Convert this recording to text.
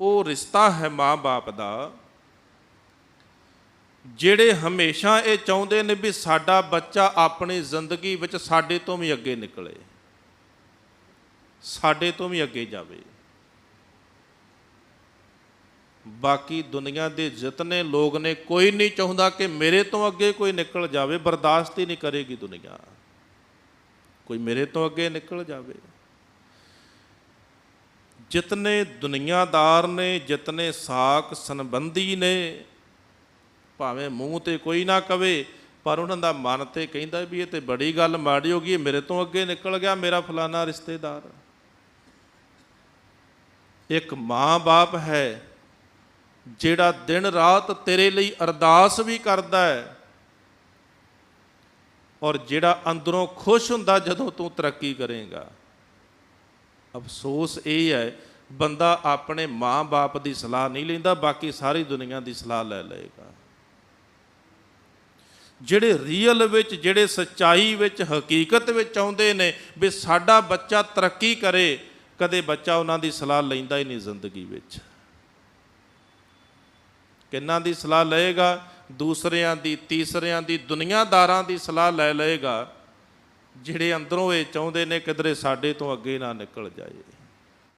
ਉਹ ਰਿਸ਼ਤਾ ਹੈ ਮਾਂ-ਬਾਪ ਦਾ, ਜਿਹੜੇ ਹਮੇਸ਼ਾ ਇਹ ਚਾਹੁੰਦੇ ਨੇ ਵੀ ਸਾਡਾ ਬੱਚਾ ਆਪਣੀ ਜ਼ਿੰਦਗੀ ਵਿੱਚ ਸਾਡੇ ਤੋਂ ਵੀ ਅੱਗੇ ਨਿਕਲੇ, ਸਾਡੇ ਤੋਂ ਵੀ ਅੱਗੇ ਜਾਵੇ। ਬਾਕੀ ਦੁਨੀਆ ਦੇ ਜਿਤਨੇ ਲੋਕ ਨੇ, ਕੋਈ ਨਹੀਂ ਚਾਹੁੰਦਾ ਕਿ ਮੇਰੇ ਤੋਂ ਅੱਗੇ ਕੋਈ ਨਿਕਲ ਜਾਵੇ, ਬਰਦਾਸ਼ਤ ਹੀ ਨਹੀਂ ਕਰੇਗੀ ਦੁਨੀਆ। ਕੋਈ ਮੇਰੇ ਤੋਂ ਅੱਗੇ ਨਿਕਲ ਜਾਵੇ। ਜਿਤਨੇ ਦੁਨੀਆਦਾਰ ਨੇ, ਜਿਤਨੇ ਸਾਕ ਸੰਬੰਧੀ ਨੇ, ਭਾਵੇਂ ਮੂੰਹ ਤੇ ਕੋਈ ਨਾ ਕਵੇ, ਪਰ ਉਹਨਾਂ ਦਾ ਮਨ ਤੇ ਕਹਿੰਦਾ ਵੀ ਇਹ ਤੇ ਬੜੀ ਗੱਲ ਮਾੜੀ ਹੋ ਗਈ ਮੇਰੇ ਤੋਂ ਅੱਗੇ ਨਿਕਲ ਗਿਆ, ਮੇਰਾ ਫਲਾਣਾ ਰਿਸ਼ਤੇਦਾਰ। ਇੱਕ ਮਾਂ-ਬਾਪ ਹੈ, ਜਿਹੜਾ ਦਿਨ ਰਾਤ ਤੇਰੇ ਲਈ ਅਰਦਾਸ ਵੀ ਕਰਦਾ ਹੈ, ਔਰ ਜਿਹੜਾ ਅੰਦਰੋਂ ਖੁਸ਼ ਹੁੰਦਾ ਜਦੋਂ ਤੂੰ ਤਰੱਕੀ ਕਰੇਗਾ। ਅਫਸੋਸ ਇਹ ਹੈ, ਬੰਦਾ ਆਪਣੇ ਮਾਂ-ਬਾਪ ਦੀ ਸਲਾਹ ਨਹੀਂ ਲੈਂਦਾ, ਬਾਕੀ ਸਾਰੀ ਦੁਨੀਆ ਦੀ ਸਲਾਹ ਲੈ ਲਏਗਾ। ਜਿਹੜੇ ਰੀਅਲ ਵਿੱਚ, ਜਿਹੜੇ ਸੱਚਾਈ ਵਿੱਚ, ਹਕੀਕਤ ਵਿੱਚ ਆਉਂਦੇ ਨੇ ਵੀ ਸਾਡਾ ਬੱਚਾ ਤਰੱਕੀ ਕਰੇ, ਕਦੇ ਬੱਚਾ ਉਹਨਾਂ ਦੀ ਸਲਾਹ ਲੈਂਦਾ ਹੀ ਨਹੀਂ ਜ਼ਿੰਦਗੀ ਵਿੱਚ। ਕਿੰਨਾਂ ਦੀ ਸਲਾਹ ਲਏਗਾ? ਦੂਸਰਿਆਂ ਦੀ, ਤੀਸਰਿਆਂ ਦੀ, ਦੁਨੀਆਦਾਰਾਂ ਦੀ ਸਲਾਹ ਲੈ ਲਏਗਾ। ਜਿਹੜੇ ਅੰਦਰੋਂ ਇਹ ਚਾਹੁੰਦੇ ਨੇ ਕਿਧਰੇ ਸਾਡੇ ਤੋਂ ਅੱਗੇ ਨਾ ਨਿਕਲ ਜਾਏ।